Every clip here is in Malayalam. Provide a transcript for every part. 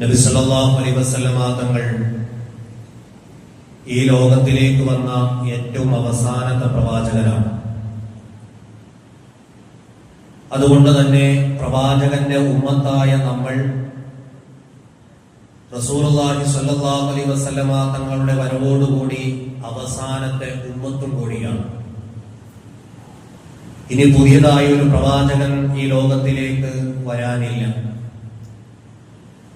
നബി സല്ലല്ലാഹു അലൈഹി വസല്ലമ തങ്ങൾ ഈ ലോകത്തിലേക്ക് വന്ന ഏറ്റവും അവസാനത്തെ പ്രവാചകനാണ്. അതുകൊണ്ട് തന്നെ പ്രവാചകന്റെ ഉമ്മത്തായ നമ്മൾ റസൂലുള്ളാഹി സ്വല്ലല്ലാഹു അലൈഹി വസല്ലമ തങ്ങളുടെ വരവോടുകൂടി അവസാനത്തെ ഉമ്മത്തും കൂടിയാണ്. ഇനി പുതിയതായി ഒരു പ്രവാചകൻ ഈ ലോകത്തിലേക്ക് വരാനില്ല.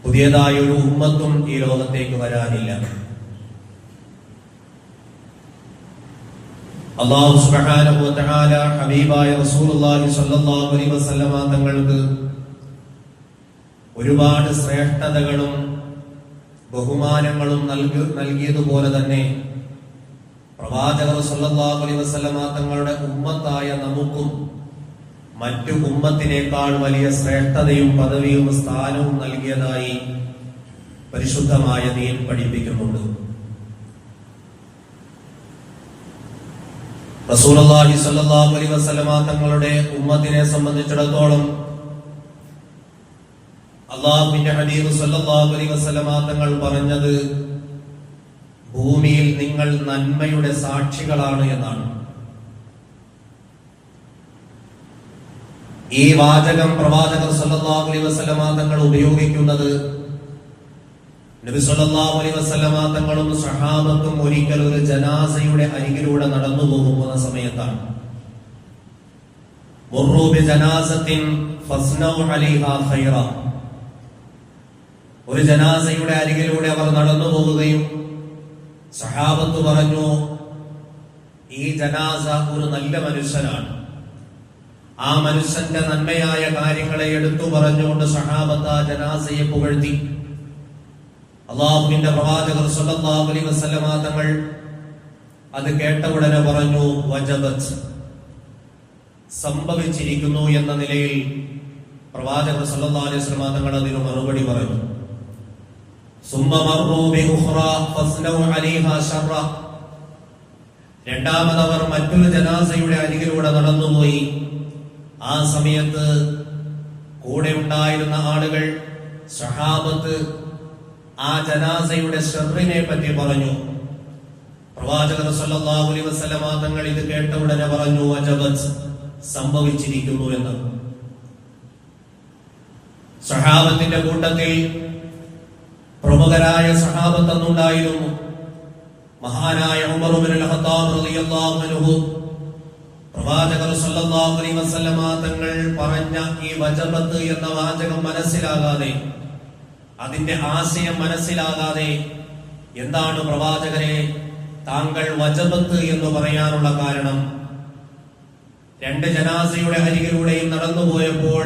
പുതിയതായ ഒരു ഉമ്മത്തും ഈ ലോകത്തേക്ക് വരാനില്ല. അള്ളാഹു സുബ്ഹാനഹു ഹബീബായ റസൂലുള്ളാഹി സ്വല്ലല്ലാഹു അലൈഹി വസല്ലമ തങ്ങൾക്ക് ഒരുപാട് ശ്രേഷ്ഠതകളും ബഹുമാനങ്ങളും നൽകി നൽകിയതുപോലെ തന്നെ പ്രവാചകർ സല്ലല്ലാഹു അലൈഹി വസല്ലമ തങ്ങളുടെ ഉമ്മത്തായ നമുക്കും മറ്റു ഉമ്മത്തിനേക്കാൾ വലിയ ശ്രേഷ്ഠതയും പദവിയും സ്ഥാനവും നൽകിയതായി പരിശുദ്ധമായ നീൻ പഠിപ്പിക്കുന്നുണ്ട്. സ്വല്ലല്ലാഹു അലൈഹി വസല്ലമ തങ്ങളുടെ ഉമ്മത്തിനെ സംബന്ധിച്ചിടത്തോളം അള്ളാഹുവിന്റെ ഹബീബ് സല്ലാഹുലി വസല്ലമ തങ്ങൾ പറഞ്ഞത് ഭൂമിയിൽ നിങ്ങൾ നന്മയുടെ സാക്ഷികളാണ് എന്നാണ്. ഈ വാചകം പ്രവാചകർ സല്ലല്ലാഹു അലൈഹി വസല്ലമ തങ്ങൾ ഉപയോഗിക്കുന്നത്. നബി സല്ലല്ലാഹു അലൈഹി വസല്ലമ തങ്ങളും സഹാബത്തും ഒരിക്കൽ ഒരു ജനാസയുടെ അരികിലൂടെ നടന്നു പോകുന്ന സമയത്താണ്. ജനാസത്തിൻ ഫസ്നൗ ഖൈറ. ഒരു ജനാസയുടെ അരികിലൂടെ അവർ നടന്നു പോവുകയും സഹാബത്ത് പറഞ്ഞു ഈ ജനാസ ഒരു നല്ല മനുഷ്യനാണ്. ആ മനുഷ്യന്റെ നന്മയായ കാര്യങ്ങളെ എടുത്തു പറഞ്ഞുകൊണ്ട് സഹാബത്ത ജനാസയെ പുകഴ്ത്തി. അള്ളാഹുവിന്റെ പ്രവാചകർ സല്ലല്ലാഹു അലൈഹി വസല്ലമ തങ്ങൾ അത് കേട്ട ഉടനെ പറഞ്ഞു വജബച്ച് സംഭവിച്ചിരിക്കുന്നു എന്ന നിലയിൽ പ്രവാചകർ സല്ലല്ലാഹു അലൈഹി വസല്ലമ തങ്ങൾ അതിന് മറുപടി പറഞ്ഞു രണ്ടാമതവർ മറ്റൊരു ജനാസയുടെ അരികിലൂടെ നടന്നുപോയി. ആ സമയത്ത് കൂടെ ഉണ്ടായിരുന്ന ആളുകൾ സഹാബത്ത് ആ ജനാസയുടെ ഷെറിനെ പറ്റി പറഞ്ഞു. പ്രവാചകർ സല്ലല്ലാഹു അലൈഹി ഇത് കേട്ട ഉടനെ പറഞ്ഞു അജബത് സംഭവിച്ചിരിക്കുന്നു എന്ന്. സഹാബത്തിന്റെ കൂട്ടത്തിൽ പ്രമുഖരായ സഹാബത്ത് അന്നുണ്ടായിരുന്നു. മഹാനായ ഉമർ ഖത്താബ് റളിയല്ലാഹു അൻഹു പ്രവാചകർ അലൈഹി വസല്ലമ തങ്ങൾ പറഞ്ഞ ഈ വജബത്ത് എന്ന വാചകം മനസ്സിലാകാതെ അതിന്റെ ആശയം മനസ്സിലാകാതെ എന്താണ് പ്രവാചകരെ താങ്കൾ വജബത്ത് എന്ന് പറയാനുള്ള കാരണം? രണ്ട് ജനാസയുടെ അരികിലൂടെയും നടന്നുപോയപ്പോൾ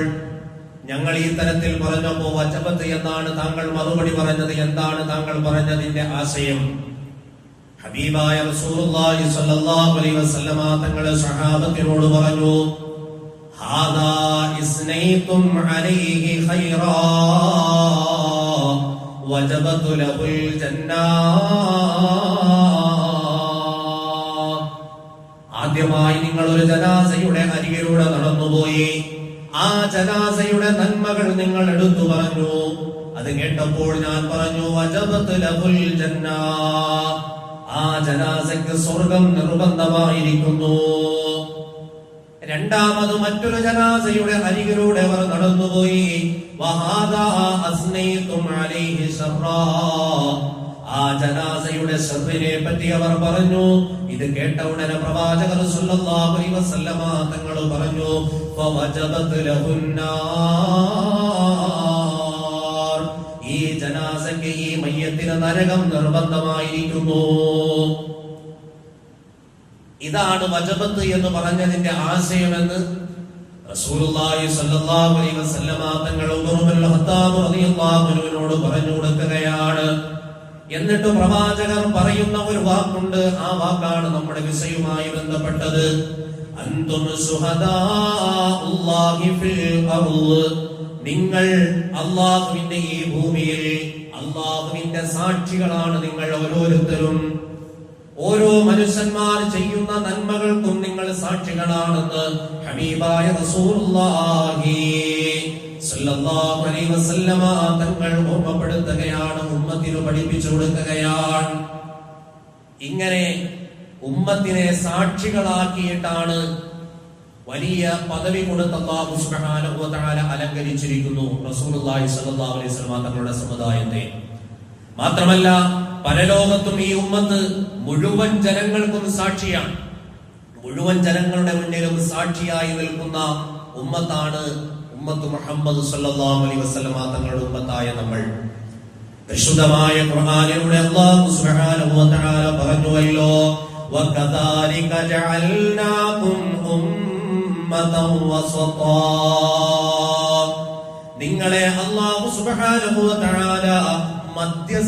ഞങ്ങൾ ഈ തരത്തിൽ പറഞ്ഞപ്പോ വജബത്ത് എന്നാണ് താങ്കൾ മറുപടി പറഞ്ഞത് എന്താണ് താങ്കൾ പറഞ്ഞതിന്റെ ആശയം? ഹബീബായ റസൂലുള്ളാഹി സ്വല്ലല്ലാഹു അലൈഹി വസല്ലമ തങ്ങൾ സഹാബത്തിനോട് പറഞ്ഞു ഹാദാ ഇസ്നൈതും അലൈഹി ഖൈറാ വജബത്തു ലഹുൽ ജന്നാ. ആദ്യമായി നിങ്ങൾ ഒരു ജനാസയുടെ അരികിലൂടെ നടന്നുപോയി. ആ ജനാസയുടെ നന്മകൾ നിങ്ങൾ എടുത്തു പറഞ്ഞു. അത് കേട്ടപ്പോൾ ഞാൻ പറഞ്ഞു വജബത്ത് ലഹുൽ ജന്ന. ആ ജനാസയ്ക്ക് സ്വർഗം നിർബന്ധമായിരിക്കുന്നു. രണ്ടാമത് മറ്റൊരു ജനാസയുടെ അരികിലൂടെ അവർ നടന്നുപോയി. ആ ജനാസയുടെ ഷർറിനെ പറ്റി അവർ പറഞ്ഞു. ഇത് കേട്ട ഉടനെ പ്രവാചകർ തങ്ങൾ പറഞ്ഞു ജനാസയ്ക്ക് ഈ മയ്യത്തിന് നരകം നിർബന്ധമായിരിക്കുന്നു. ഇതാണ് വജബത്ത് എന്ന് പറഞ്ഞതിന്റെ ആശയമെന്ന് അൻഹുവിനോട് പറഞ്ഞു എന്നിട്ട് പ്രവാചകർ പറയുന്ന ഒരു വാക്കുണ്ട്. ആ വാക്കാണ് നമ്മുടെ വിഷയവുമായി ബന്ധപ്പെട്ടത്. അന്തും നിങ്ങൾ അള്ളാഹുവിന്റെ ഈ ഭൂമിയിൽ അള്ളാഹുവിന്റെ സാക്ഷികളാണ് നിങ്ങൾ ഓരോരുത്തരും. ഓരോ മനുഷ്യന്മാർ ചെയ്യുന്ന നന്മകൾക്കും നിങ്ങൾ സാക്ഷികളാണെന്ന് ഹബീബായ തങ്ങൾ ഓർമ്മപ്പെടുത്തുകയാണ് ഉമ്മത്തിനു പഠിപ്പിച്ചു കൊടുക്കുകയാണ്. ഇങ്ങനെ ഉമ്മത്തിനെ സാക്ഷികളാക്കിയിട്ടാണ് വലിയ പദവി കൊടുത്ത അള്ളാഹു സുബ്ഹാനഹു തആല അലങ്കരിച്ചിരിക്കുന്നു റസൂലുള്ളാഹി സ്വല്ലല്ലാഹു അലൈഹി വസല്ലം തങ്ങളുടെ സമുദായത്തെ. മാത്രമല്ല പരലോകത്തും ഈ ഉമ്മത്ത് മുഴുവൻ ജനങ്ങൾക്കും സാക്ഷിയാണ്. മുഴുവൻ ജനങ്ങളുടെ മുന്നിലും സാക്ഷിയായി നിൽക്കുന്ന ഉമ്മത്താണ് ഉമ്മത്ത് മുഹമ്മദ് സല്ലല്ലാഹു അലൈഹി വസല്ലം തങ്ങളുടെ ഉമ്മത്തായ നമ്മൾ. പരിശുദ്ധമായ ഖുർആനിലൂടെ അല്ലാഹു സുബ്ഹാനഹു വ തആല പറഞ്ഞുവല്ലോ വകദാലിക ജഅൽനാകും വസത്താ നിങ്ങളെ അല്ലാഹു സുബ്ഹാനഹു വതആല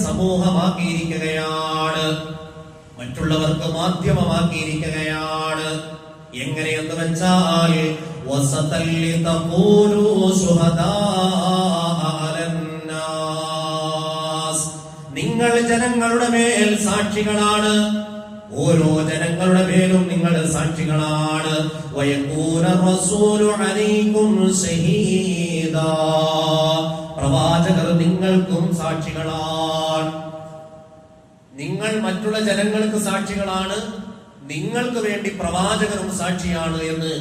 സമൂഹമാക്കിയിരിക്കുകയാണ് മറ്റുള്ളവർക്ക് മാധ്യമമാക്കിയിരിക്കുകയാണ്. വെച്ചാൽ തഖൂലു സുഹദാ അലന്നാസ്. നിങ്ങൾ ജനങ്ങളുടെ മേൽ സാക്ഷികളാണ്. ഓരോ ജനങ്ങളുടെ മേലും നിങ്ങൾ സാക്ഷികളാണ്. പ്രവാചകർ നിങ്ങൾക്കും സാക്ഷികളാണ്. നിങ്ങൾ മറ്റുള്ള ജനങ്ങൾക്ക് സാക്ഷികളാണ്. നിങ്ങൾക്ക് വേണ്ടി പ്രവാചകരും സാക്ഷിയാണ് എന്ന്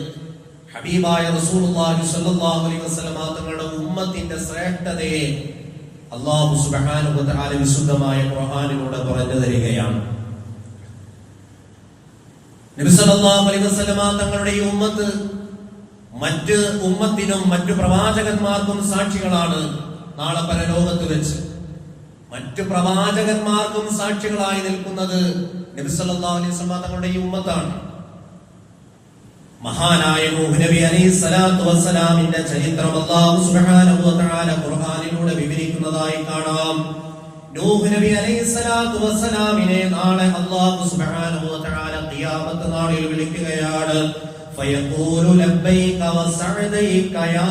ഹബീബായ റസൂലുള്ളാഹി സ്വല്ലല്ലാഹു അലൈഹി വസല്ലം തങ്ങളുടെ ഉമ്മത്തിന്റെ ശ്രേഷ്ഠതയെ അല്ലാഹു സുബ്ഹാനഹു വ വിശുദ്ധമായ ഖുർആനിലൂടെ പറഞ്ഞു തരികയാണ് നബി സല്ലല്ലാഹു അലൈഹി വസല്ലമ തങ്ങളുടെ ഉമ്മത്ത് മറ്റ് ഉമ്മത്തിനും മറ്റു പ്രവാചകന്മാർക്കും സാക്ഷികളാണ് നാളെ പരലോകത്ത് വെച്ച്. മറ്റു പ്രവാചകന്മാർക്കും സാക്ഷികളായി നിൽക്കുന്നത് നബി സല്ലല്ലാഹു അലൈഹി തങ്ങളുടെ ഉമ്മത്താണ്. മഹാനായ നബി അലൈഹി സ്വലാത്തു വസ്സലാമിന്റെ ചരിത്രം അല്ലാഹു സുബ്ഹാനഹു വതആല ഖുർആനിലൂടെ വിവരിക്കുന്നതായി കാണാം. നൂഹ് നബി അലൈഹിസ്സലാത്തു വസ്സലാമിനെ നാളെ അല്ലാഹു സുബ്ഹാനഹു വ ഖിയാമത്ത് നാളിൽ വിളിക്കുകയാണ്. ഫയഖൂലു ലബ്ബൈക വസഅദൈക യാ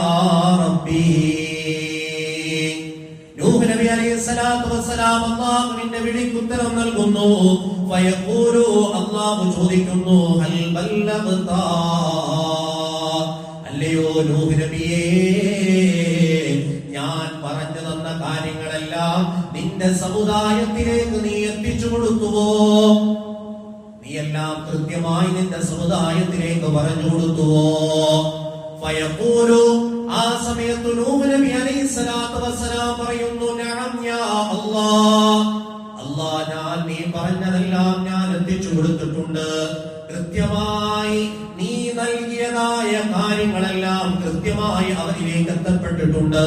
റബ്ബീ. നൂഹ് നബി അലൈഹിസ്സലാത്തു വസ്സലാം അല്ലാഹുവിന്റെ വിളിക്ക് നൽകുന്നു. ഫയഖൂലു അല്ലാഹു ചോദിക്കുന്നു ഹൽ ബല്ലഗ്ത. അല്ലയോ നൂഹ് നബിയേ ഞാൻ പറഞ്ഞു തന്ന കാര്യങ്ങളെല്ലാം നിന്റെ സമുദായത്തിലേക്ക് നീ എത്തിച്ചു കൊടുത്തുവോ? നീ എല്ലാം കൃത്യമായി നിന്റെ സമുദായത്തിലേക്ക് പറഞ്ഞു കൊടുത്തുവോ? ഫയഖൂലു ആ സമയത്ത് നൂഹ് നബി അലൈഹി സ്വലാത്തു പറയുന്നു നഅം യാ അല്ലാഹ്. അല്ലാഹ് ഞാൻ നീ പറഞ്ഞതെല്ലാം ഞാൻ എത്തിച്ചു കൊടുത്തിട്ടുണ്ട്. കൃത്യമായി നീ നൽകിയതായ കാര്യങ്ങളെല്ലാം കൃത്യമായി അവരിലേക്ക് എത്തപ്പെട്ടിട്ടുണ്ട്.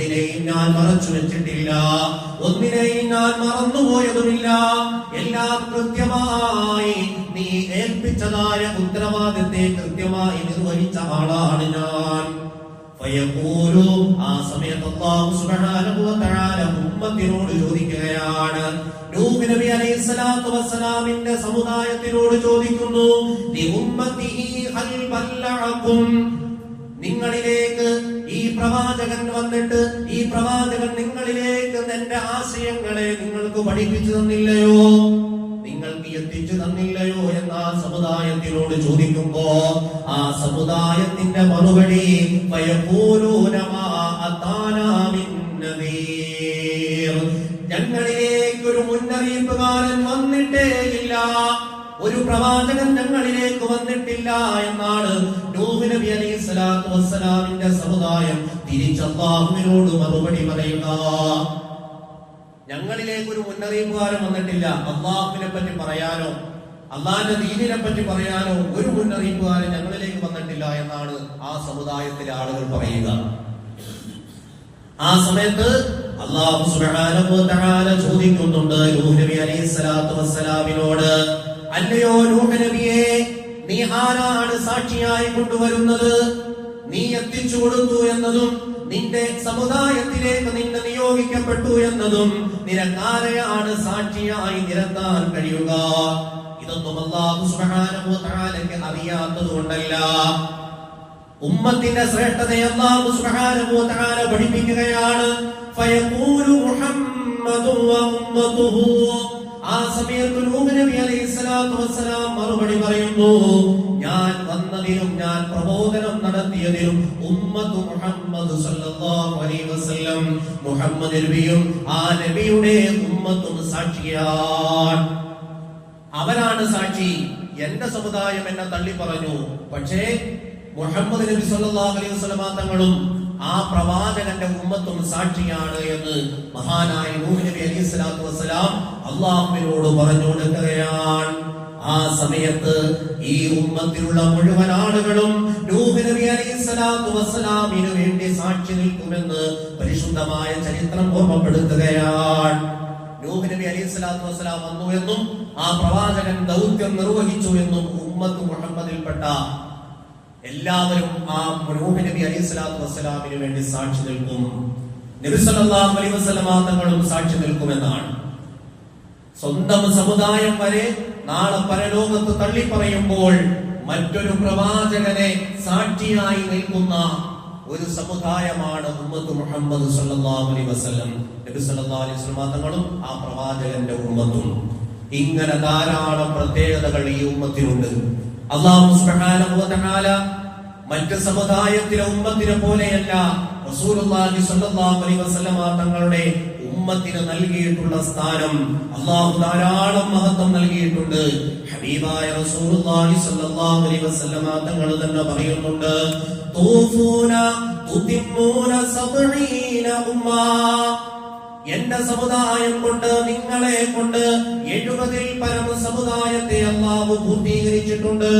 ഒന്നിനെയും ഞാൻ മറച്ചു വെച്ചിട്ടില്ല. ഒന്നിനെയും ഞാൻ മറന്നുപോയതുമില്ല. എല്ലാം കൃത്യമായി നീ ഏൽപ്പിച്ചതായ ഉത്തരവാദിത്തെ കൃത്യമായി നിർവഹിച്ച ആളാണ് ഞാൻ. ആ സമയത്ത് ചോദിക്കുകയാണ്. നൂഹ് സമുദായത്തിനോട് ചോദിക്കുന്നു നിങ്ങളിലേക്ക് ഈ പ്രവാചകൻ വന്നിട്ട് ഈ പ്രവാചകൻ നിങ്ങളിലേക്ക് എന്റെ ആശയങ്ങളെ നിങ്ങൾക്ക് പഠിപ്പിച്ചു തന്നില്ലയോ നിങ്ങൾക്ക് എത്തിച്ചു തന്നില്ലയോ എന്ന് ആ സമുദായത്തിനോട് ചോദിക്കുമ്പോ ആ സമുദായത്തിന്റെ മറുപടി. ഞങ്ങളിലേക്ക് ഒരു മുന്നറിയിപ്പുകാരൻ വന്നിട്ടേ ഇല്ല ഒരു പ്രവാചകൻ ഞങ്ങളിലേക്ക് വന്നിട്ടില്ല എന്നാണ് നൂഹ് നബി അലൈഹി സ്വലാത്തു വസ്സലാമിന്റെ സമുദായം തിരിച്ചല്ലാഹുവിനോട് മറുപടി പറയുക. ഞങ്ങളിലേക്ക് ഒരു മുന്നറിയിപ്പുകാരൻ വന്നിട്ടില്ല. അള്ളാഹുവിനെ പറ്റി പറയാനോ അള്ളാഹിന്റെ ദീനിനെ പറ്റി പറയാനോ ഒരു മുന്നറിയിപ്പുകാരൻ ഞങ്ങളിലേക്ക് വന്നിട്ടില്ല എന്നാണ് ആ സമുദായത്തിലെ ആളുകൾ പറയുക. ആ സമയത്ത് അള്ളാഹു ചോദിക്കുന്നുണ്ട് നബി അലൈഹി സ്വലാത്തു വസ്സലാമിനോട് അല്ലയോ നബിയെ നീ ആരാണ് സാക്ഷിയായി കൊണ്ടുവരുന്നത്? നീ എത്തിച്ചു കൊടുത്തു എന്നതും നിന്റെ സമുദായത്തിലേക്ക് നിന്നെ നിയോഗിക്കപ്പെട്ടു എന്നതും നിരക്കാരെയാണ് സാക്ഷിയായി നിരത്താൻ കഴിയുക. ഇതൊന്നും അള്ളാഹു സുബ്ഹാനഹു തആലയ്ക്ക് അറിയാത്തത് കൊണ്ടല്ല. ഉമ്മത്തിന്റെ ശ്രേഷ്ഠതയെ അല്ലാഹു സുബ്ഹാനഹു തആല പഠിപ്പിക്കുകയാണ്. ഫയഖൂലു മുഹമ്മദു വ ഉമ്മത്തുഹു ആ സമയത്ത് നബി അലൈഹി മറുപടി പറയുന്നു ഞാൻ വന്നതിലും ഞാൻ പ്രബോധനം നടത്തിയതിലും ഉമ്മത്ത് മുഹമ്മദ് സല്ലല്ലാഹു അലൈഹി വസല്ലം മുഹമ്മദ് നബിയും ആ നബിയുടെ ഉമ്മത്തും സാക്ഷിയാണ്. അവനാണ് സാക്ഷി. എന്റെ സമുദായം എന്നെ തള്ളി പറഞ്ഞു പക്ഷേ മുഹമ്മദ് നബി സല്ലല്ലാഹു അലൈഹി വസല്ലമ തങ്ങളും ആ പ്രവാചകന്റെ ഉമ്മത്തും സാക്ഷിയാണ് എന്ന് മഹാനായ നബി അലി സ്വലാത്തു വസ്സലാം അള്ളാഹുവിനോട് പറഞ്ഞു ആ സമയത്ത് ഈ ഉമ്മത്തിലുള്ള മുഴുവൻ ആളുകളും നബി അലൈഹി സ്വലാത്തു വേണ്ടി സാക്ഷി നിൽക്കുമെന്ന് പരിശുദ്ധമായ ചരിത്രം ഓർമ്മപ്പെടുത്തുകയാണ്. നൂഹ് നബി അലൈഹി സ്വലാത്തു വസ്സലാം വന്നു എന്നും ആ പ്രവാചകൻ ദൗത്യം നിർവഹിച്ചു എന്നും ഉമ്മത്ത് മുഹമ്മദിൽപ്പെട്ട എല്ലാവരും ആ നൂഹ് നബി അലൈഹി സ്വലാത്തു വസ്സലാമിന് വേണ്ടി സാക്ഷി നിൽക്കും നബി സല്ലല്ലാഹു അലൈഹി വസല്ലമ സാക്ഷി നിൽക്കുമെന്നാണ്. സ്വന്തം സമുദായം വരെ നാളെ പരലോകത്ത് തള്ളിപ്പറയുമ്പോൾ മറ്റൊരു പ്രവാചകനെ സാക്ഷിയായി നിൽക്കുന്ന ഒരു സമുദായമാണ് ഉമ്മത്ത് മുഹമ്മദ് സല്ലല്ലാഹു അലൈഹി വസല്ലം. നബി സല്ലല്ലാഹു അലൈഹി വസല്ലം തങ്ങളും ആ പ്രവാചകന്റെ ഉമ്മത്തും. ഇങ്ങനെ ധാരാളം പ്രത്യേകതകൾ ഈ ഉമ്മത്തിനുണ്ട്. അള്ളാഹു സുബ്ഹാനഹു വ തആല മറ്റ് സമുദായത്തിലെ ഉമ്മത്തിനെ പോലെയല്ല റസൂലുള്ളാഹി സ്വല്ലല്ലാഹു അലൈഹി വസല്ലമ തങ്ങളുടെ ഉമ്മത്തിന് നൽകിയിട്ടുള്ള സ്ഥാനം അള്ളാഹു ധാരാളം മഹത്വം നൽകിയിട്ടുണ്ട്. ഹബീബായ റസൂലുള്ളാഹി സ്വല്ലല്ലാഹു അലൈഹി വസല്ലമ തങ്ങൾ തന്നെ പറയുന്നുണ്ട് തൂഫൂന തുതിമ്മൂന സബ്ഈന ഉമ്മാ. എന്റെ സമുദായം കൊണ്ട് നിങ്ങളെ കൊണ്ട് എഴുപതിൽ പരം സമുദായത്തെ അള്ളാഹു പൂർത്തീകരിച്ചിട്ടുണ്ട്.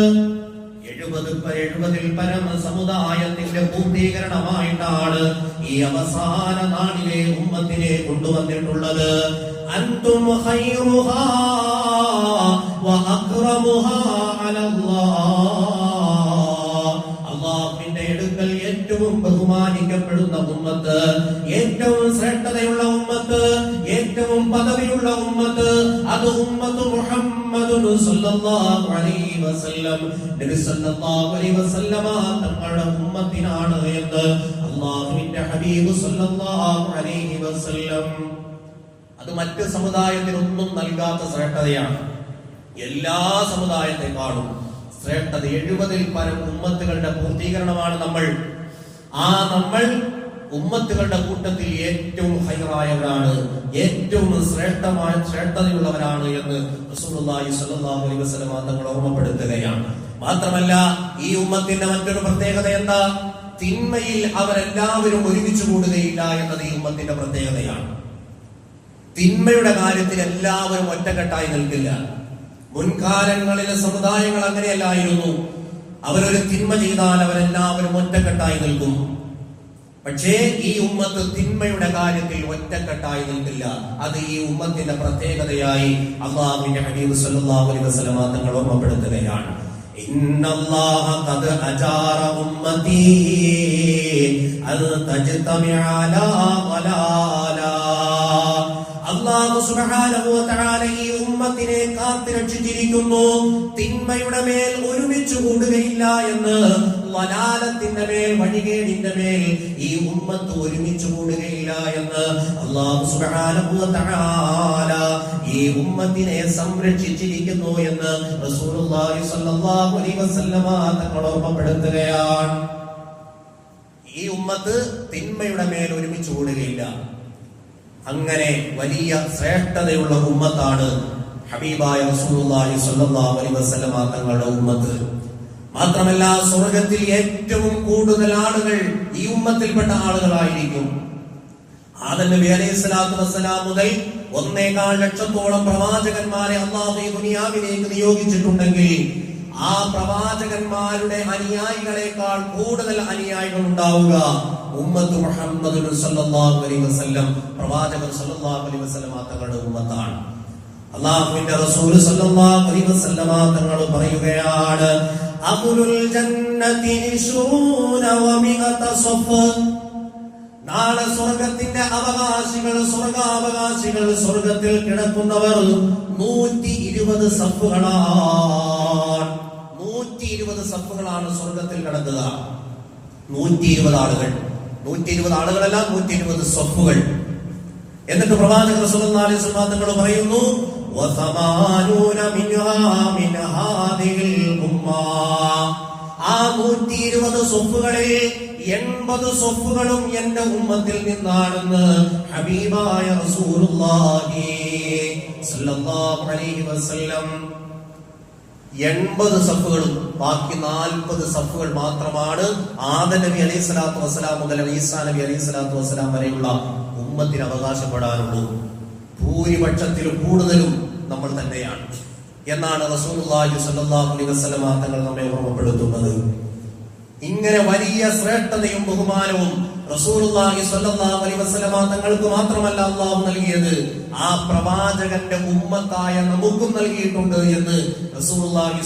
എഴുപത് എഴുപതിൽ പരം സമുദായത്തിന്റെ പൂർത്തീകരണമായിട്ടാണ് ഈ അവസാന നാളിലെ ഉമ്മത്തിനെ കൊണ്ടുവന്നിട്ടുള്ളത്. അന്തും ഖൈറുഹാ വ അക്രമുഹാ അലല്ലാഹ്. ഏറ്റവും ബഹുമാനിക്കപ്പെടുന്ന ഉമ്മത്ത് ഏറ്റവും ശ്രേഷ്ഠതയുള്ള ഉമ്മത്ത് ഏറ്റവും പദവിയുള്ള ഉമ്മത്ത് അത് ഉമ്മത്ത് മുഹമ്മദ് ഉമ്മത്തിനാണ് എന്ന് അള്ളാഹുവിന്റെ ഹബീബ് അലൈഹി വസല്ലം. അത് മറ്റ് സമുദായത്തിനൊന്നും നൽകാത്ത ശ്രേഷ്ഠതയാണ്. എല്ലാ സമുദായത്തെക്കാളും ശ്രേഷ്ഠത എഴുപതിൽ പരം ഉമ്മത്തുകളുടെ പൂർത്തീകരണമാണ് നമ്മൾ ആ നമ്മൾ ഉമ്മത്തുകളുടെ കൂട്ടത്തിൽ ഏറ്റവും ഹൈറായവരാണ് ഏറ്റവും ശ്രേഷ്ഠമായ ശ്രേഷ്ഠതയുള്ളവരാണ് എന്ന് റസൂലുള്ളാഹി സ്വല്ലല്ലാഹു അലൈഹി വസല്ലം തങ്ങൾ ഓർമ്മപ്പെടുത്തുകയാണ്. മാത്രമല്ല ഈ ഉമ്മത്തിന്റെ മറ്റൊരു പ്രത്യേകത എന്താ? തിന്മയിൽ അവരെല്ലാവരും ഒരുമിച്ച് കൂടുകയില്ല എന്നത് ഈ ഉമ്മത്തിന്റെ പ്രത്യേകതയാണ്. തിന്മയുടെ കാര്യത്തിൽ എല്ലാവരും ഒറ്റക്കെട്ടായി നിൽക്കില്ല. മുൻകാലങ്ങളിലെ സമുദായങ്ങൾ അങ്ങനെയല്ലായിരുന്നു. അവരൊരു തിന്മ ചെയ്താൽ അവരെല്ലാവരും ഒറ്റക്കെട്ടായി നിൽക്കും. പക്ഷേ ഈ ഉമ്മത്ത് തിന്മയുടെ കാര്യത്തിൽ ഒറ്റക്കെട്ടായി നിൽക്കില്ല. അത് ഈ ഉമ്മത്തിന്റെ പ്രത്യേകതയായി അള്ളാഹുവിന്റെ ഹബീബ് സല്ലല്ലാഹു അലൈഹി തങ്ങൾ ഓർമ്മപ്പെടുത്തുകയാണ്. ഇന്നല്ലാഹ ഖദ് ഉമ്മതി അൽ തജ്തമിഅ അലാ അള്ളാഹു സുബ്ഹാനഹു വ തആല ഈ ഉമ്മത്തിനെ കാത്തിരക്ഷിച്ചിരിക്കുന്നു. തിന്മയുടെ മേൽ ഒരുമിച്ച് കൂടുകയില്ല എന്ന് വലാലത്തിന്റെ മേൽ വഴികേടിന്റെ മേൽ ഈ ഉമ്മത്ത് ഒരുമിച്ച് കൂടുകയില്ല എന്ന് അള്ളാഹു സുബ്ഹാനഹു വ തആല ഈ ഉമ്മത്തിനെ സംരക്ഷിച്ചിരിക്കുന്നു എന്ന് റസൂലുള്ളാഹി സ്വല്ലല്ലാഹു അലൈഹി വസല്ലമ തങ്ങൾ ഓർമ്മപ്പെടുത്തുകയാണ്. ഈ ഉമ്മത്ത് തിന്മയുടെ മേൽ ഒരുമിച്ച് കൂടുകയില്ല. അങ്ങനെ വലിയ ശ്രേഷ്ഠതയുള്ള ഉമ്മത്താണ് ഹബീബായ റസൂലുള്ളാഹി സ്വല്ലല്ലാഹു അലൈഹി വസല്ലമ തങ്ങളുടെ ഉമ്മത്ത്. മാത്രമല്ല സ്വർഗത്തിൽ ഏറ്റവും കൂടുതൽ ആളുകൾ ഈ ഉമ്മത്തിൽപ്പെട്ട ആളുകളായിരിക്കും. ആദം നബി അലൈഹി സ്വലാത്തു വസ്സലാം മുതൽ ഒന്നേകാൽ ലക്ഷത്തോളം പ്രവാചകന്മാരെ അള്ളാഹു ദുനിയാവിലേക്ക് നിയോഗിച്ചിട്ടുണ്ടെങ്കിൽ ആ പ്രവാചകന്മാരുടെ അനുയായികളെക്കാൾ കൂടുതൽ അനുയായികൾ ഉണ്ടാവുക ഉമ്മത്ത് മുഹമ്മദ് വസല്ലം പ്രവാചകൻ സല്ലല്ലാഹു അലൈഹി വസല്ലം തങ്ങളുടെ ഉമ്മത്താണ്. അള്ളാഹുവിന്റെ റസൂൽ സല്ലല്ലാഹു അലൈഹി വസല്ലം തങ്ങൾ പറയുകയാണ് അഖുലുൽ ജന്നതി ഇശ്റൂന വമിഅത സഫ് നാളെ സ്വർഗത്തിന്റെ അവകാശികൾ സ്വർഗാവകാശികൾ സ്വർഗത്തിൽ കിടക്കുന്നവർ നൂറ്റി ഇരുപത് സഫുകളാണ് നൂറ്റി ഇരുപത് സഫുകളാണ് സ്വർഗത്തിൽ കിടക്കുക. നൂറ്റി ഇരുപത് ആളുകൾ. നൂറ്റി ഇരുപത് ആളുകളല്ല നൂറ്റി ഇരുപത് സഫുകൾ എന്നിട്ട് പ്രവാചകർ സല്ലല്ലാഹു വസല്ലം തങ്ങൾ പറയുന്നു ആ നൂറ്റി ഇരുപത് സ്വഫുകളിൽ എൺപത് സ്വഫുകളും എന്റെ ഉമ്മത്തിൽ നിന്നാണെന്ന് ഹബീബായ റസൂലുള്ളാഹി സ്വല്ലല്ലാഹു അലൈഹി വസല്ലം എൺപത് സഫുകളും ബാക്കി നാൽപ്പത് സഫുകൾ മാത്രമാണ് ആദ നബി അലൈഹി സ്വലാത്തു വസ്സലാം മുതൽ ഈസാ നബി അലൈഹി സ്വലാത്തു വസ്സലാം വരെയുള്ള ഉമ്മത്തിന് അവകാശപ്പെടാനുള്ളൂ. ഭൂരിപക്ഷത്തിൽ കൂടുതലും നമ്മൾ തന്നെയാണ്. എന്നാണ് റസൂലുള്ളാഹി സ്വല്ലല്ലാഹു അലൈഹി വസല്ലം തങ്ങൾ നമ്മെ ഓർമ്മപ്പെടുത്തുന്നത്. ഇങ്ങനെ വലിയ ശ്രേഷ്ഠതയും ബഹുമാനവും റസൂലുള്ളാഹി അലൈഹി വസല്ലമ തങ്ങൾക്ക് മാത്രമല്ല അള്ളാഹു നൽകിയത്. ആ പ്രവാചകന്റെ ഉമ്മത്തായ നമുക്കും നൽകിയിട്ടുണ്ട് എന്ന് റസൂലുള്ളാഹി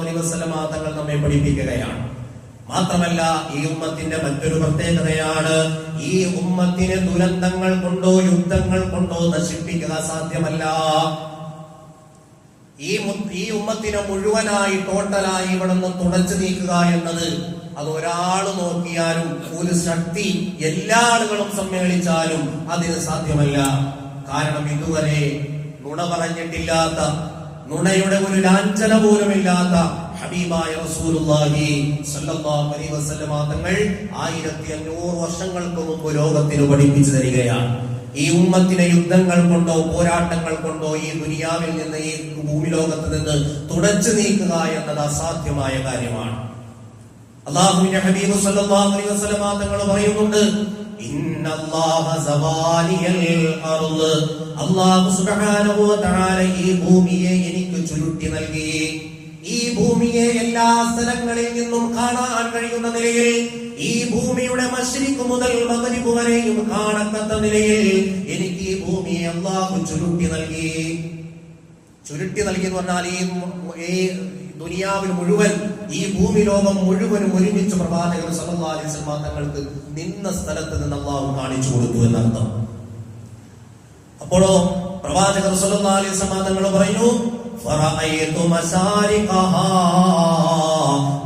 അലൈഹി വസല്ലമ തങ്ങൾ നമ്മെ പഠിപ്പിക്കുകയാണ്. മാത്രമല്ല ഈ ഉമ്മത്തിന്റെ മറ്റൊരു പ്രത്യേകതയാണ് ഈ ഉമ്മത്തിനെ ദുരന്തങ്ങൾ കൊണ്ടോ യുദ്ധങ്ങൾ കൊണ്ടോ നശിപ്പിക്കുക സാധ്യമല്ല. ഈ ഈ ഉമ്മത്തിനെ മുഴുവനായി ടോട്ടലായി ഇവിടെ നിന്ന് തുടച്ചു നീക്കുക എന്നത് അത് ഒരാൾ നോക്കിയാലും ഒരു ശക്തി എല്ലാ ആളുകളും സമ്മേളിച്ചാലും അതിന് സാധ്യമല്ല. കാരണം ഇതുവരെ നുണ പറഞ്ഞിട്ടില്ലാത്ത നുണയുടെ ഒരു ലാഞ്ചന പോലുമില്ലാത്ത ഹബീബായ റസൂലുള്ളാഹി സല്ലല്ലാഹു അലൈഹി വസല്ലമ തങ്ങൾ ആയിരത്തി അഞ്ഞൂറ് വർഷങ്ങൾക്ക് മുമ്പ് ലോകത്തിന് പഠിപ്പിച്ചു തരികയാണ്. ഈ ഉമ്മത്തിനെ യുദ്ധങ്ങൾ കൊണ്ടോ പോരാട്ടങ്ങൾ കൊണ്ടോ ഈ ദുനിയാവിൽ നിന്ന് ഈ ഭൂമി ലോകത്ത് നിന്ന് തുടച്ചു നീക്കുക എന്നത് അസാധ്യമായ കാര്യമാണ്. സല്ലല്ലാഹു അലൈഹി തങ്ങൾ പറയുന്നുണ്ട് സുബ്ഹാനഹു ഈ ഭൂമിയെ എനിക്ക് ചുരുട്ടി നൽകി. ഈ ഭൂമിയെ എല്ലാ സ്ഥലങ്ങളിൽ നിന്നും കാണാൻ കഴിയുന്ന നിലയിൽ ഈ ഭൂമിയുടെ മശ്രിക്ക് മുതൽ മഗ്രിബ് വരെയും കാണത്തക്ക നിലയിൽ എനിക്ക് ഈ ഭൂമിയെ അള്ളാഹു ചുരുട്ടി നൽകി. ചുരുട്ടി നൽകി എന്ന് പറഞ്ഞാൽ ഈ ദുനിയാവിൽ മുഴുവൻ ഈ ഭൂമി ലോകം മുഴുവനും ഒരുമിച്ച് പ്രവാചകർ അലൈഹി വസല്ലം തങ്ങൾക്ക് നിന്ന സ്ഥലത്ത് നിന്ന് അള്ളാഹു കാണിച്ചു കൊടുത്തു എന്നർത്ഥം. അപ്പോഴോ പ്രവാചകർ സല്ലല്ലാഹു അലൈഹി വസല്ലം തങ്ങൾ പറയുന്നു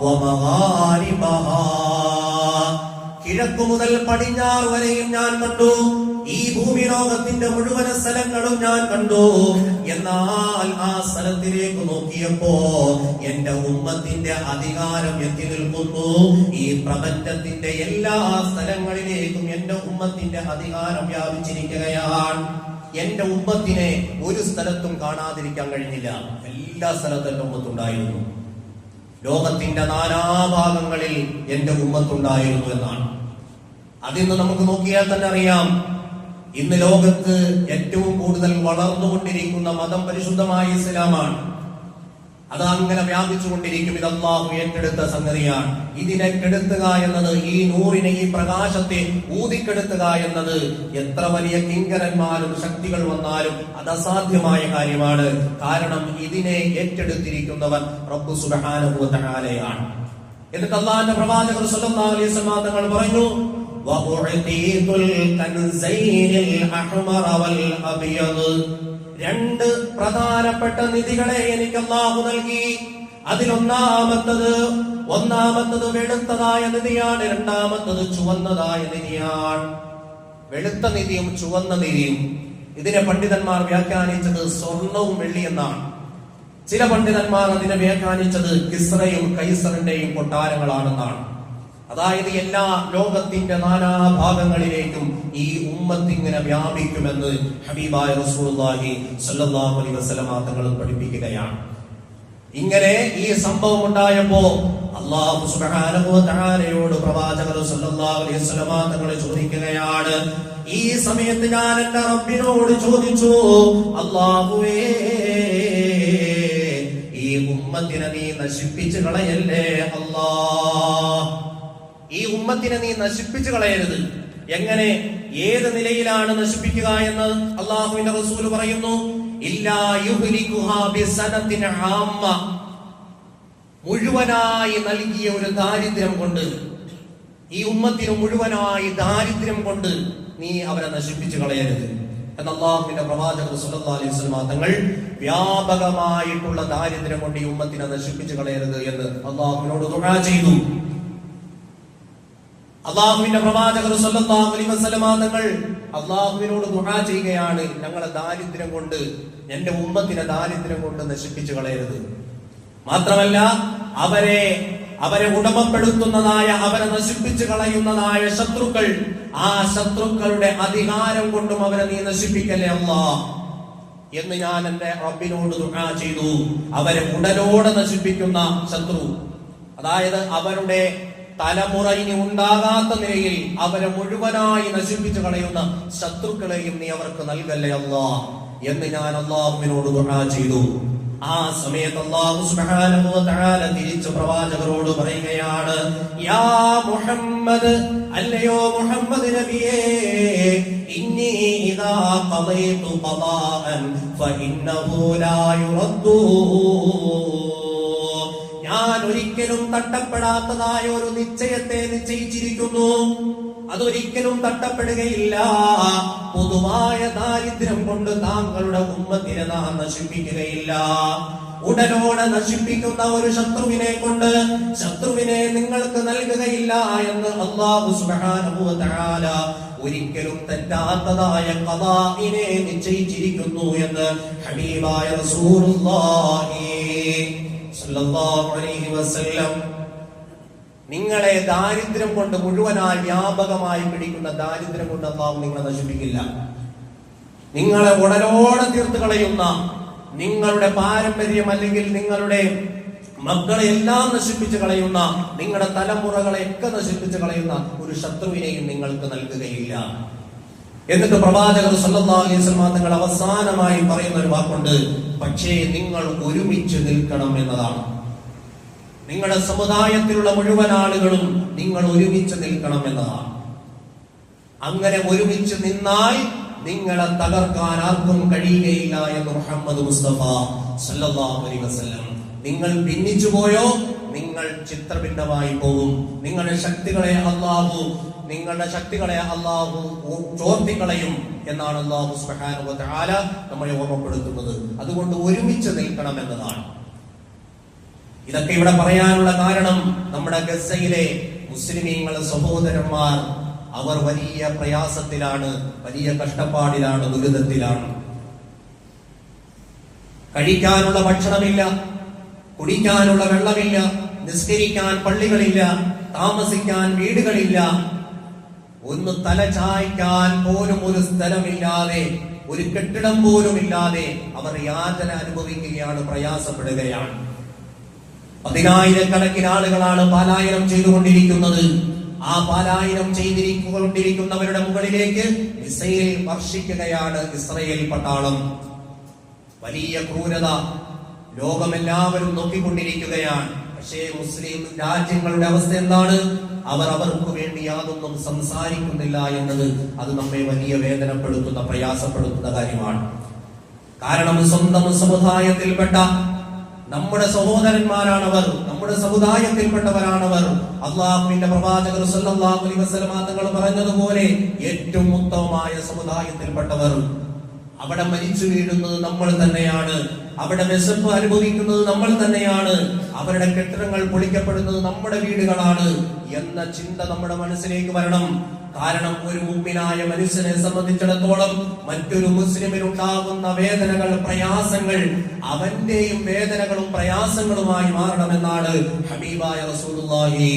വമഗാരിബഹാ. കിഴക്കു മുതൽ പടിഞ്ഞാറ് വരെയും ഞാൻ കണ്ടു. ഈ ഭൂമി ലോകത്തിന്റെ മുഴുവൻ സ്ഥലങ്ങളും ഞാൻ കണ്ടു. എന്നാൽ ആ സ്ഥലത്തിലേക്ക് നോക്കിയപ്പോ എന്റെ ഉമ്മത്തിന്റെ അധികാരം എത്തി നിൽക്കുന്നു. ഈ പ്രപഞ്ചത്തിന്റെ എല്ലാ സ്ഥലങ്ങളിലേക്കും എന്റെ ഉമ്മത്തിന്റെ അധികാരം വ്യാപിച്ചിരിക്കുകയാണ്. എന്റെ ഉമ്മത്തിനെ ഒരു സ്ഥലത്തും കാണാതിരിക്കാൻ കഴിഞ്ഞില്ല. എല്ലാ സ്ഥലത്തും എന്റെ ഉമ്മത്തുണ്ടായിരുന്നു. ലോകത്തിന്റെ നാനാഭാഗങ്ങളിൽ എന്റെ ഉമ്മത്തുണ്ടായിരുന്നു എന്നാണ്. അതിന്ന് നമുക്ക് നോക്കിയാൽ തന്നെ അറിയാം. ഇന്ന് ലോകത്ത് ഏറ്റവും കൂടുതൽ വളർന്നുകൊണ്ടിരിക്കുന്ന മതം പരിശുദ്ധമായ ഇസ്ലാമാണ്. അത് അങ്ങനെ വ്യാപിച്ചുകൊണ്ടിരിക്കും. ഇത് അള്ളാഹു ഏറ്റെടുത്ത സംഗതിയാണ്. ഇതിനെ കെടുത്തുക എന്നത് ഈ നൂറിനെ ഈ പ്രകാശത്തെ ഊതിക്കെടുത്തുക എന്നത് എത്ര വലിയ കിങ്കരന്മാരും ശക്തികൾ വന്നാലും അത് അസാധ്യമായ കാര്യമാണ്. കാരണം ഇതിനെ ഏറ്റെടുത്തിരിക്കുന്നവൻ റബ്ബു തആലയാണ് എന്നിട്ട് അള്ളാഹിന്റെ പ്രവാചകർ തങ്ങൾ പറഞ്ഞു കൻസൈനിൽ അഹ്മറ വൽ അബിയദ്. രണ്ട് പ്രധാനപ്പെട്ട നിധികളെ എനിക്ക് അള്ളാഹു നൽകി. അതിലൊന്നാമത്തത് ഒന്നാമത്തത് വെളുത്തതായ നിധിയാണ് രണ്ടാമത്തത് ചുവന്നതായ നിധിയാണ്. വെളുത്ത നിധിയും ചുവന്ന നിധിയും. ഇതിനെ പണ്ഡിതന്മാർ വ്യാഖ്യാനിച്ചത് സ്വർണവും വെള്ളി എന്നാണ് ചില പണ്ഡിതന്മാർ അതിനെ വ്യാഖ്യാനിച്ചത് കിസ്റയും കൈസറിന്റെയും കൊട്ടാരങ്ങളാണെന്നാണ്. അതായത് എല്ലാ ലോകത്തിന്റെ നാനാഭാഗങ്ങളിലേക്കും ഈ ഉമ്മത്തിങ്ങനെ വ്യാപിക്കുമെന്ന് ഹബീബായ റസൂലുള്ളാഹി സ്വല്ലല്ലാഹു അലൈഹി വസല്ലമ തങ്ങൾ പഠിപ്പിക്കുകയാണ്. ഇങ്ങനെ ഈ സംഭവം ഉണ്ടായപ്പോ അള്ളാഹു സുബ്ഹാനഹു വ തആലയോട് പ്രവാചകർ സല്ലല്ലാഹു അലൈഹി വസല്ലമ തങ്ങൾ ചോദിക്കുകയാണ് ഈ സമയത്ത് ഞാൻ എന്റെ റബ്ബിനോട് ചോദിച്ചു അള്ളാഹുവേ ഈ ഉമ്മത്തിനെ നീ നശിപ്പിച്ചു കളയല്ലേ അല്ലാ ഈ ഉമ്മത്തിനെ നീ നശിപ്പിച്ചു കളയരുത്. എങ്ങനെ ഏത് നിലയിലാണ് നശിപ്പിക്കുക എന്ന് അള്ളാഹുവിന്റെ റസൂൽ പറയുന്നു മുഴുവനായി നൽകിയ ഒരു ദാരിദ്ര്യം കൊണ്ട് ഈ ഉമ്മത്തിന് മുഴുവനായി ദാരിദ്ര്യം കൊണ്ട് നീ അവരെ നശിപ്പിച്ചു കളയരുത്. എന്ന അള്ളാഹുവിന്റെ പ്രവാചകർ അലൈഹി വസല്ലം തങ്ങൾ വ്യാപകമായിട്ടുള്ള ദാരിദ്ര്യം കൊണ്ട് ഈ ഉമ്മത്തിനെ നശിപ്പിച്ചു കളയരുത് എന്ന് അള്ളാഹുവിനോട് ദുആ ചെയ്തു. അള്ളാഹുവിന്റെ പ്രവാചകർ തങ്ങൾ അള്ളാഹുവിനോട് ദുആ ചെയ്യുകയാണ്. ഞങ്ങളെ ദാരിദ്ര്യം കൊണ്ട് എന്റെ ഉമ്മത്തിനെ ദാരിദ്ര്യം കൊണ്ട് നശിപ്പിച്ചു കളയരുത്. മാത്രമല്ല അവരെ അവരെ ഉടമപ്പെടുത്തുന്നതായ അവരെ നശിപ്പിച്ചു കളയുന്നതായ ശത്രുക്കൾ ആ ശത്രുക്കളുടെ അധികാരം കൊണ്ടും അവരെ നീ നശിപ്പിക്കല്ലേ അള്ളാ? എന്ന് ഞാൻ എന്റെ റബ്ബിനോട് ദുആ ചെയ്തു. അവരെ ഉടലോടെ നശിപ്പിക്കുന്ന ശത്രു. അതായത് അവരുടെ തലമുറ ഇനി ഉണ്ടാകാത്ത നിലയിൽ അവരെ മുഴുവനായി നശിപ്പിച്ചു കളയുന്ന ശത്രുക്കളെയും നീ അവർക്ക് നൽകല്ലേ അല്ലാ? എന്ന് ഞാൻ അള്ളാഹുവിനോട് ദുആ ചെയ്തു. ആ സമയത്ത് അള്ളാഹു സുബ്ഹാനഹു തിരിച്ചു പ്രവാചകരോട് പറയുകയാണ് യാ മുഹമ്മദ് അല്ലയോ മുഹമ്മദ് നബിയേ ഇന്നി ഇദാ ഖദൈതു ഫഇന്നഹു ലാ ഞാൻ ഒരിക്കലും തട്ടപ്പെടാത്തതായ ഒരു നിശ്ചയത്തെ നിശ്ചയിച്ചിരിക്കുന്നു. അതൊരിക്കലും തട്ടപ്പെടുകയില്ല. പൊതുവായ ദാരിദ്ര്യം കൊണ്ട് താങ്കളുടെ ഉമ്മത്തിനെ നാം നശിപ്പിക്കുകയില്ല. ഉടനോടെ നശിപ്പിക്കുന്ന ഒരു ശത്രുവിനെ കൊണ്ട് ശത്രുവിനെ നിങ്ങൾക്ക് നൽകുകയില്ല എന്ന് അള്ളാഹു തആല ഒരിക്കലും തെറ്റാത്തതായ കഥാവിനെ നിശ്ചയിച്ചിരിക്കുന്നു എന്ന് ഹബീബായ വസല്ലം നിങ്ങളെ ദാരിദ്ര്യം കൊണ്ട് മുഴുവനായി വ്യാപകമായി പിടിക്കുന്ന ദാരിദ്ര്യം കൊണ്ട് അള്ളാഹു നിങ്ങളെ നശിപ്പിക്കില്ല. നിങ്ങളെ ഉടലോടെ തീർത്ത് കളയുന്ന നിങ്ങളുടെ പാരമ്പര്യം അല്ലെങ്കിൽ നിങ്ങളുടെ മക്കളെ എല്ലാം നശിപ്പിച്ചു കളയുന്ന നിങ്ങളുടെ തലമുറകളെ ഒക്കെ നശിപ്പിച്ച് കളയുന്ന ഒരു ശത്രുവിനെയും നിങ്ങൾക്ക് നൽകുകയില്ല. എന്നിട്ട് പ്രവാചകർ വസല്ലം തങ്ങൾ അവസാനമായി പറയുന്ന ഒരു വാക്കുണ്ട് പക്ഷേ നിങ്ങൾ ഒരുമിച്ച് നിൽക്കണം എന്നതാണ്. നിങ്ങളുടെ സമുദായത്തിലുള്ള മുഴുവൻ ആളുകളും നിങ്ങൾ ഒരുമിച്ച് നിൽക്കണം എന്നതാണ്. അങ്ങനെ ഒരുമിച്ച് നിന്നാൽ നിങ്ങളെ തകർക്കാൻ ആർക്കും കഴിയുകയില്ല എന്ന് മുഹമ്മദ് മുസ്തഫ സല്ലല്ലാഹു അലൈഹി വസല്ലം. നിങ്ങൾ ഭിന്നിച്ചു പോയോ? നിങ്ങൾ ചിത്രഭിന്നമായി പോകും. നിങ്ങളുടെ ശക്തികളെ അള്ളാഹു നിങ്ങളുടെ ശക്തികളെ അള്ളാഹു ചോർത്തിക്കളയും എന്നാണ് അള്ളാഹു സുബ്ഹാനഹു വ തആല നമ്മളെ ഓർമ്മപ്പെടുത്തുന്നത്. അതുകൊണ്ട് ഒരുമിച്ച് നിൽക്കണം എന്നതാണ്. ഇതൊക്കെ ഇവിടെ പറയാനുള്ള കാരണം നമ്മുടെ ഗസയിലെ മുസ്ലിമീങ്ങളെ സഹോദരന്മാർ അവർ വലിയ പ്രയാസത്തിലാണ് വലിയ കഷ്ടപ്പാടിലാണ് ദുരിതത്തിലാണ്. കഴിക്കാനുള്ള ഭക്ഷണമില്ല കുടിക്കാനുള്ള വെള്ളമില്ല നിസ്കരിക്കാൻ പള്ളികളില്ല താമസിക്കാൻ വീടുകളില്ല ഒന്ന് തലചായ്ക്കാൻ പോലും ഒരു സ്ഥലമില്ലാതെ ഒരു കെട്ടിടം പോലും ഇല്ലാതെ അവർ യാതന അനുഭവിക്കുകയാണ് പ്രയാസപ്പെടുകയാണ്. പതിനായിരക്കണക്കിന് ആളുകളാണ് പാലായനം ചെയ്തുകൊണ്ടിരിക്കുന്നത്. ആ പാലായനം ചെയ്തിരിക്കൊണ്ടിരിക്കുന്നവരുടെ മുകളിലേക്ക് മിസൈൽ വർഷിക്കുകയാണ് ഇസ്രയേൽ പട്ടാളം. വലിയ ക്രൂരത. ലോകമെല്ലാവരും നോക്കിക്കൊണ്ടിരിക്കുകയാണ്. പക്ഷേ മുസ്ലിം രാജ്യങ്ങളുടെ അവസ്ഥ എന്താണ്? അവർ അവർക്ക് വേണ്ടി യാതൊന്നും സംസാരിക്കുന്നില്ല എന്നത് അത് നമ്മെ വലിയ വേദനപ്പെടുത്തുന്ന പ്രയാസപ്പെടുത്തുന്ന കാര്യമാണ്. കാരണം സ്വന്തം സമുദായത്തിൽപ്പെട്ട നമ്മുടെ സഹോദരന്മാരാണവർ നമ്മുടെ സമുദായത്തിൽപ്പെട്ടവരാണവർ. അള്ളാഹുവിന്റെ പ്രവാചകർ സല്ലല്ലാഹു വസല്ലമ തങ്ങൾ പറഞ്ഞതുപോലെ ഏറ്റവും ഉത്തമമായ സമുദായത്തിൽപ്പെട്ടവർ. അവിടെ മരിച്ചു വീഴുന്നത് നമ്മൾ തന്നെയാണ്. അവിടെ വിശപ്പ് അനുഭവിക്കുന്നത് നമ്മൾ തന്നെയാണ്. അവരുടെ കെട്ടിടങ്ങൾ പൊളിക്കപ്പെടുന്നത് നമ്മുടെ വീടുകളാണ് എന്ന ചിന്ത നമ്മുടെ മനസ്സിലേക്ക് വരണം. കാരണം ഒരു മുമ്പിനായ മനുഷ്യനെ സംബന്ധിച്ചിടത്തോളം മറ്റൊരു മുസ്ലിമിനുണ്ടാകുന്ന വേദനകൾ പ്രയാസങ്ങൾ അവന്റെയും വേദനകളും പ്രയാസങ്ങളുമായി മാറണമെന്നാണ് ഹബീബായ റസൂലുള്ളാഹി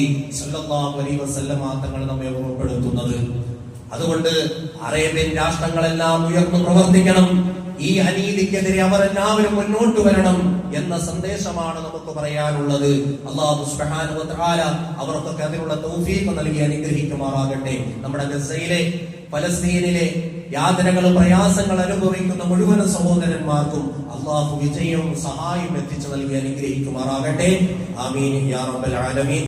തങ്ങൾ നമ്മെ ഓർമ്മപ്പെടുത്തുന്നത്. അതുകൊണ്ട് അറേബ്യൻ രാഷ്ട്രങ്ങളെല്ലാം ഉയർന്നു പ്രവർത്തിക്കണം. ഈ അനീതിക്കെതിരെ അവർ എല്ലാവരും മുന്നോട്ട് വരണം എന്ന സന്ദേശമാണ് നമുക്ക് പറയാനുള്ളത്. അള്ളാഹു തആല അവർക്കൊക്കെ അതിനുള്ള തൗഫീഖ് നൽകി അനുഗ്രഹിക്കുമാറാകട്ടെ. നമ്മുടെ ഗസയിലെ ഫലസ്തീനിലെ യാതനകളും പ്രയാസങ്ങൾ അനുഭവിക്കുന്ന മുഴുവൻ സഹോദരന്മാർക്കും അള്ളാഹു വിജയവും സഹായം എത്തിച്ചു നൽകി അനുഗ്രഹിക്കുമാറാകട്ടെ. ആമീൻ യാ റബ്ബൽ ആലമീൻ.